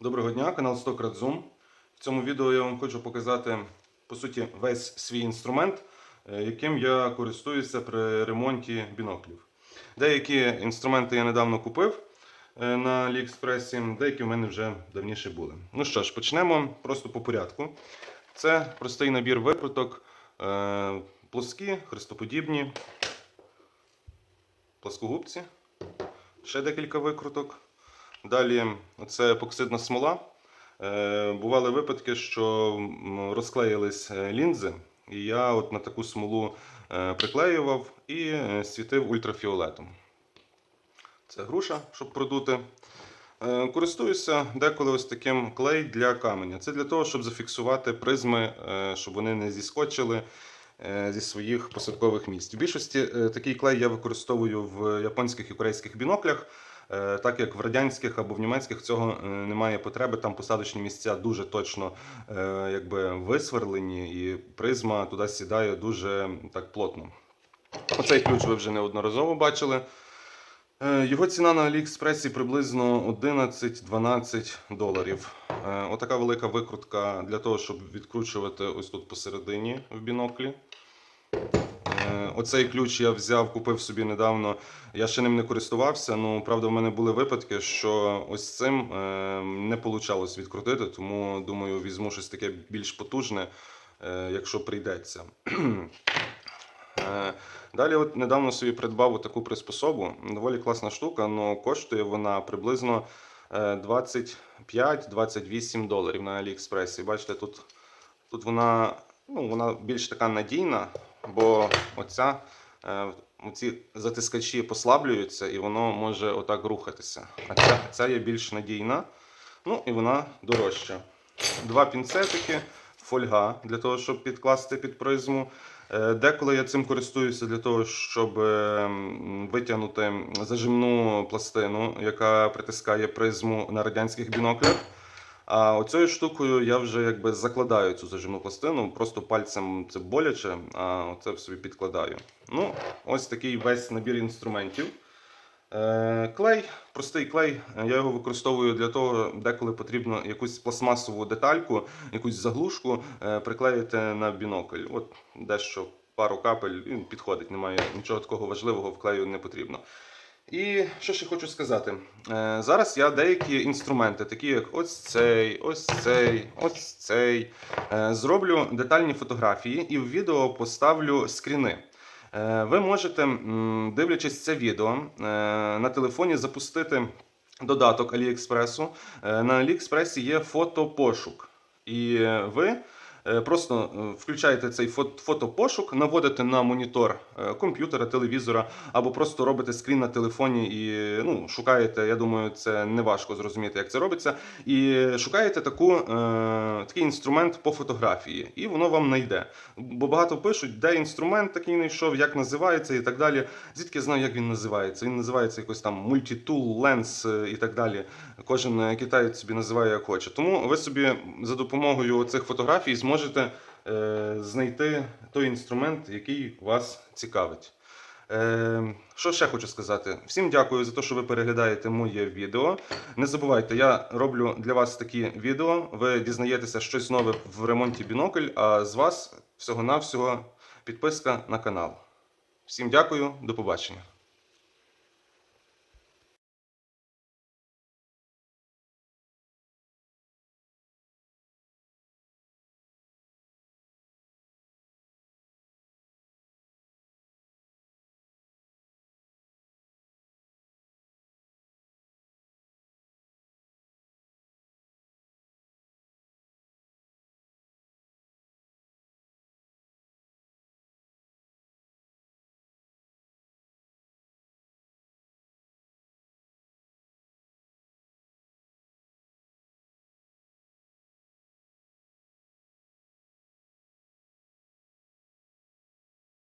Доброго дня, канал 100 Zoom. В цьому відео я вам хочу показати по суті весь свій інструмент, е, яким я користуюся при ремонті біноклів. Деякі інструменти я недавно купив е, на AliExpress, деякі в мене вже давніше були. Ну що ж, почнемо просто по порядку. Це простий набір викруток, е, плоскі, хрестоподібні, плоскогубці, ще декілька викруток. Далі це епоксидна смола. Е, Бували випадки, що розклеїлись е, лінзи, і я от на таку смолу е, приклеював і світив ультрафіолетом. Це груша, щоб продути. Користуюся деколи ось таким клей для каменя. Це для того, щоб зафіксувати призми, щоб вони не зіскочили зі своїх посадкових місць. В більшості такий клей я використовую в японських і корейських біноклях. Е, Так як в радянських або в німецьких цього е, немає потреби, там посадочні місця дуже точно е, якби висверлені, і призма туди сідає дуже так плотно. Оцей ключ ви вже неодноразово бачили. Його ціна на Аліекспресі приблизно 11-12 доларів. Отака велика викрутка для того, щоб відкручувати ось тут посередині в біноклі. Оцей ключ я взяв, купив собі недавно. Я ще ним не користувався. Ну, правда, в мене були випадки, що ось цим е, не вийшло відкрутити, тому думаю, візьму щось таке більш потужне, е, якщо прийдеться. Е, Далі, от недавно собі придбав таку приспособу. Доволі класна штука, але коштує вона приблизно е, 25-28 доларів на Аліекспресі. Бачите, тут, тут вона, ну, вона більш така надійна, бо оця, е, оці затискачі послаблюються і воно може отак рухатися. А ця, ця є більш надійна, ну і вона дорожча. Два пінцетики, фольга для того, щоб підкласти під призму. Е, Деколи я цим користуюся для того, щоб е, витягнути зажимну пластину, яка притискає призму на радянських біноклях. А оцією штукою я вже якби закладаю цю зажимну пластину, просто пальцем це боляче, а оце в собі підкладаю. Ну, ось такий весь набір інструментів. Е, Клей, простий клей. Я його використовую для того, деколи потрібно якусь пластмасову детальку, якусь заглушку е, приклеїти на бінокль. От дещо пару капель він підходить, немає нічого такого важливого, вклею не потрібно. І що ще хочу сказати? Е, Зараз я деякі інструменти, такі як ось цей, ось цей, ось цей, е, зроблю детальні фотографії і в відео поставлю скріни. Е, Ви можете, дивлячись це відео, на телефоні запустити додаток Аліекспресу. На Аліекспресі є фотопошук. І ви просто е, включаєте цей фотопошук, наводите на монітор е, комп'ютера, телевізора, або просто робите скрін на телефоні і ну, шукаєте. Я думаю, це не важко зрозуміти, як це робиться. І шукаєте таку, е, такий інструмент по фотографії, і воно вам знайде. Бо багато пишуть, де інструмент такий знайшов, як називається і так далі. Звідки знаю, як він називається? Він називається якось там Lens е, і так далі. Кожен е, китаєць собі називає як хоче. Тому ви собі за допомогою цих фотографій зможете е, знайти той інструмент, який вас цікавить. Е, що ще хочу сказати? Всім дякую за те, що ви переглядаєте моє відео. Не забувайте, я роблю для вас такі відео. Ви дізнаєтеся щось нове в ремонті бінокль, а з вас всього-навсього підписка на канал. Всім дякую, до побачення.